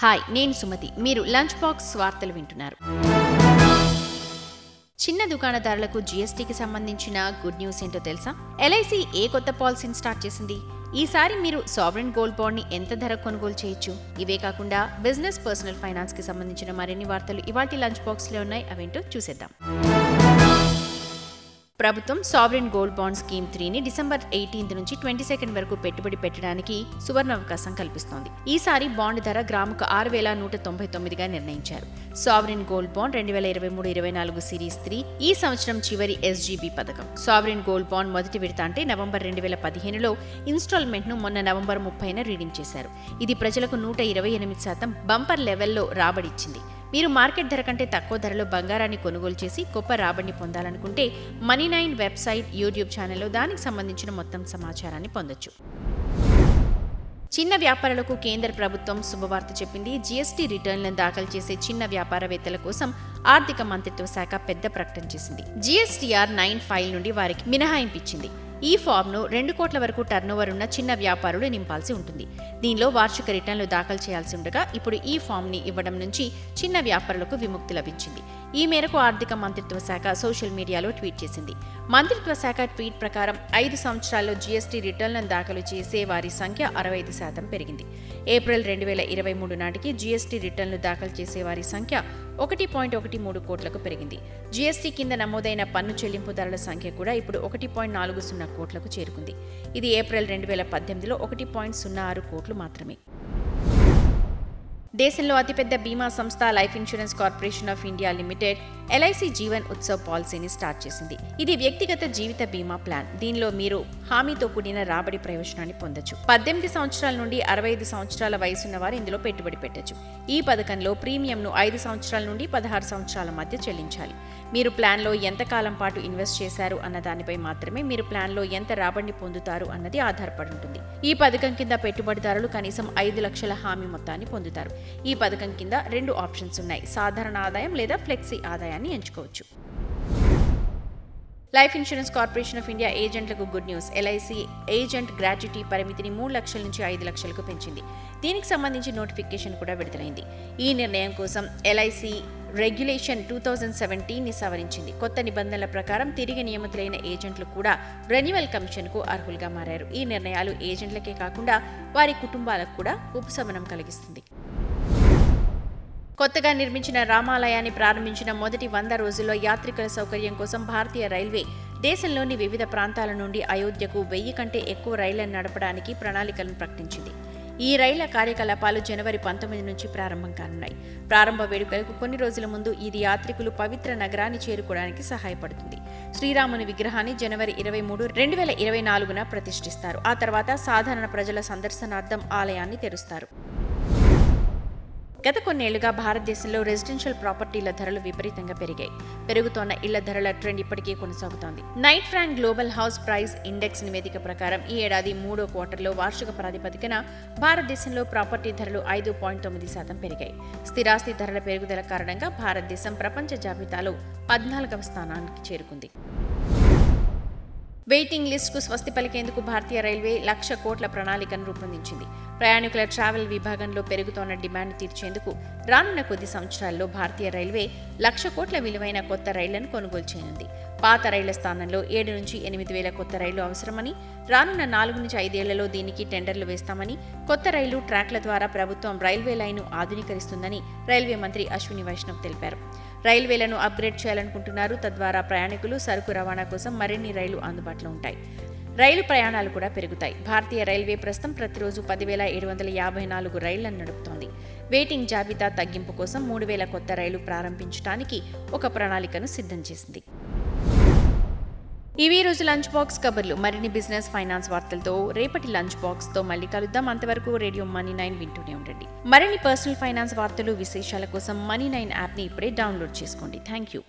Hi నేను సుమతి. మీరు lunch box వార్తలు వింటున్నారు. చిన్న దుకాణదారులకు జీఎస్టీకి సంబంధించిన గుడ్ న్యూస్ ఏంటో తెలుసా? ఎల్ఐసి ఏ కొత్త పాలసీని స్టార్ట్ చేసింది? ఈసారి మీరు సావరెన్ గోల్డ్ బాండ్ని ఎంత ధర కొనుగోలు చేయొచ్చు? ఇవే కాకుండా బిజినెస్ పర్సనల్ ఫైనాన్స్కి సంబంధించిన మరిన్ని వార్తలు ఇవాటి లంచ్ బాక్స్లో ఉన్నాయి. అవేంటో చూసేద్దాం. ప్రభుత్వం సావరిన్ గోల్డ్ బాండ్ స్కీమ్ త్రీని డిసెంబర్ ఎయిటీన్త్ నుంచి ట్వంటీ సెకండ్ వరకు పెట్టుబడి పెట్టడానికి సువర్ణ అవకాశం కల్పిస్తోంది. ఈసారి బాండ్ ధర గ్రాముకు ఆరు వేల నూట తొంభై తొమ్మిదిగా నిర్ణయించారు. సావరిన్ గోల్డ్ బాండ్ రెండు వేల ఇరవై మూడు ఇరవై నాలుగు సిరీస్ త్రీ ఈ సంవత్సరం చివరి ఎస్జీబీ పథకం. సావరిన్ గోల్డ్ బాండ్ మొదటి విడత అంటే నవంబర్ రెండు వేల పదిహేనులో ఇన్స్టాల్మెంట్ను మొన్న నవంబర్ ముప్పైన రీడింగ్ చేశారు. ఇది ప్రజలకు నూట ఇరవై ఎనిమిది శాతం బంపర్ లెవెల్లో రాబడిచ్చింది మీరు మార్కెట్ ధర కంటే తక్కువ ధరలో బంగారాన్ని కొనుగోలు చేసి గొప్ప రాబడిని పొందాలనుకుంటే మనీ నైన్ వెబ్సైట్ యూట్యూబ్ ఛానల్లో దానికి సంబంధించిన మొత్తం సమాచారాన్ని పొందొచ్చు. చిన్న వ్యాపారులకు కేంద్ర ప్రభుత్వం శుభవార్త చెప్పింది. జీఎస్టీ రిటర్న్లను దాఖలు చేసే చిన్న వ్యాపారవేత్తల కోసం ఆర్థిక మంత్రిత్వ శాఖ పెద్ద ప్రకటన చేసింది. జీఎస్టీఆర్ నైన్ ఫైల్ నుండి వారికి మినహాయింపు ఇచ్చింది. ఈ ఫామ్ను రెండు కోట్ల వరకు టర్నోవర్ ఉన్న చిన్న వ్యాపారులు నింపాల్సి ఉంటుంది. దీనిలో వార్షిక రిటర్న్లు దాఖలు చేయాల్సి ఉండగా ఇప్పుడు ఈ ఫామ్ని ఇవ్వడం నుంచి చిన్న వ్యాపారులకు విముక్తి లభించింది. ఈ మేరకు ఆర్థిక మంత్రిత్వ శాఖ సోషల్ మీడియాలో ట్వీట్ చేసింది. మంత్రిత్వ శాఖ ట్వీట్ ప్రకారం ఐదు సంవత్సరాల్లో జీఎస్టీ రిటర్న్లను దాఖలు చేసే వారి సంఖ్య అరవై ఐదు శాతం పెరిగింది. ఏప్రిల్ రెండు వేల ఇరవై మూడు నాటికి జీఎస్టీ రిటర్న్లు దాఖలు చేసే వారి సంఖ్య ఒకటి పాయింట్ ఒకటి మూడు కోట్లకు పెరిగింది. జీఎస్టీ కింద నమోదైన పన్ను చెల్లింపుదారుల సంఖ్య కూడా ఇప్పుడు ఒకటి పాయింట్ నాలుగు సున్నా కోట్లకు చేరుకుంది. ఇది ఏప్రిల్ రెండు వేల పద్దెనిమిదిలో ఒకటి పాయింట్ సున్నా ఆరు కోట్లు మాత్రమే. దేశంలో అతిపెద్ద బీమా సంస్థ life insurance corporation of India limited LIC Jeevan Utsav పాలసీని స్టార్ట్ చేసింది. ఇది వ్యక్తిగత జీవిత బీమా ప్లాన్. దీనిలో మీరు హామీతో కూడిన రాబడి ప్రయోజనాన్ని పొందొచ్చు. పద్దెనిమిది సంవత్సరాల నుండి అరవై ఐదు సంవత్సరాల వయసున్న వారు ఇందులో పెట్టుబడి పెట్టొచ్చు. ఈ పథకంలో ప్రీమియంను ఐదు సంవత్సరాల నుండి పదహారు సంవత్సరాల మధ్య చెల్లించాలి. మీరు ప్లాన్లో ఎంత కాలం పాటు ఇన్వెస్ట్ చేశారు అన్న దానిపై మాత్రమే మీరు ప్లాన్లో ఎంత రాబడిని పొందుతారు అన్నది ఆధారపడి ఉంటుంది. ఈ పథకం కింద పెట్టుబడిదారులు కనీసం ఐదు లక్షల హామీ మొత్తాన్ని పొందుతారు. ఈ పథకం కింద రెండు ఆప్షన్స్ ఉన్నాయి. సాధారణ ఆదాయం లేదా ఫ్లెక్సీ ఆదాయాన్ని ఎంచుకోవచ్చు. Life insurance corporation of India ఏజెంట్లకు good news. LIC agent gratuity పరిమితిని మూడు లక్షల నుంచి ఐదు లక్షలకు పెంచింది. దీనికి సంబంధించి నోటిఫికేషన్ కూడా విడుదలైంది. ఈ నిర్ణయం కోసం ఎల్ఐసి రెగ్యులేషన్ టూ థౌజండ్ సెవెంటీన్ని సవరించింది. కొత్త నిబంధనల ప్రకారం తిరిగి నియమితులైన ఏజెంట్లు కూడా రెన్యువల్ కమిషన్కు అర్హులుగా మారారు. ఈ నిర్ణయాలు ఏజెంట్లకే కాకుండా వారి కుటుంబాలకు కూడా ఉపశమనం కలిగిస్తుంది. కొత్తగా నిర్మించిన రామాలయాన్ని ప్రారంభించిన మొదటి వంద రోజుల్లో యాత్రికుల సౌకర్యం కోసం భారతీయ రైల్వే దేశంలోని వివిధ ప్రాంతాల నుండి అయోధ్యకు వెయ్యి కంటే ఎక్కువ రైళ్ళను నడపడానికి ప్రణాళికలను ప్రకటించింది. ఈ రైళ్ళ కార్యకలాపాలు జనవరి పంతొమ్మిది నుంచి ప్రారంభం కానున్నాయి. ప్రారంభ వేడుకలకు కొన్ని రోజుల ముందు ఇది యాత్రికులు పవిత్ర నగరాన్ని చేరుకోవడానికి సహాయపడుతుంది. శ్రీరాముని విగ్రహాన్ని జనవరి ఇరవై మూడు రెండు వేల ఇరవై నాలుగున ప్రతిష్ఠిస్తారు. ఆ తర్వాత సాధారణ ప్రజల సందర్శనార్థం ఆలయాన్ని తెరుస్తారు. గత కొన్నేళ్ళుగా భారతదేశంలో రెసిడెన్షియల్ ప్రాపర్టీల ధరలు విపరీతంగా పెరిగాయి. పెరుగుతోన్న ఇళ్ళ ధరల ట్రెండ్ ఇప్పటికీ కొనసాగుతోంది. Knight Frank global house price index నివేదిక ప్రకారం ఈ ఏడాది మూడో క్వార్టర్లో వార్షిక ప్రాతిపదికన భారతదేశంలో ప్రాపర్టీ ధరలు ఐదు పాయింట్ తొమ్మిది శాతం పెరిగాయి. స్థిరాస్తి ధరల పెరుగుదల కారణంగా భారతదేశం ప్రపంచ జాబితాలో పద్నాలుగవ స్థానానికి చేరుకుంది. వెయిటింగ్ లిస్టుకు స్వస్తి పలికేందుకు భారతీయ రైల్వే లక్ష కోట్ల ప్రణాళికను రూపొందించింది. ప్రయాణికుల ట్రావెల్ విభాగంలో పెరుగుతోన్న డిమాండ్ తీర్చేందుకు రానున్న కొద్ది సంవత్సరాల్లో భారతీయ రైల్వే లక్ష కోట్ల విలువైన కొత్త రైళ్ళను కొనుగోలు చేయనుంది. పాత రైళ్ళ స్థానంలో ఏడు నుంచి ఎనిమిది వేల కొత్త రైళ్ళు అవసరమని రానున్న నాలుగు నుంచి ఐదేళ్ళలో దీనికి టెండర్లు వేస్తామని కొత్త రైలు ట్రాక్ల ద్వారా ప్రభుత్వం రైల్వే లైను ఆధునీకరిస్తుందని రైల్వే మంత్రి అశ్విని వైష్ణవ్ తెలిపారు. రైల్వేలను అప్గ్రేడ్ చేయాలనుకుంటున్నారు. తద్వారా ప్రయాణికులు సరుకు రవాణా కోసం మరిన్ని రైలు అందుబాటులో ఉంటాయి. రైలు ప్రయాణాలు కూడా పెరుగుతాయి. భారతీయ రైల్వే ప్రస్తుతం ప్రతిరోజు పదివేల ఏడు వందల యాభై నాలుగు రైళ్ళను నడుపుతోంది. వెయిటింగ్ జాబితా తగ్గింపు కోసం మూడు వేల కొత్త రైలు ప్రారంభించడానికి ఒక ప్రణాళికను సిద్ధం చేసింది. ఇవి రోజు లంచ్ బాక్స్ కబర్లు. మరిన్ని బిజినెస్ ఫైనాన్స్ వార్తలతో రేపటి లంచ్ బాక్స్తో మళ్ళీ కలుద్దాం. అంతవరకు రేడియో మనీ నైన్ వింటూనే ఉండండి. మరిన్ని పర్సనల్ ఫైనాన్స్ వార్తలు విశేషాల కోసం మనీ నైన్ యాప్ని ఇప్పుడే డౌన్లోడ్ చేసుకోండి. Thank you.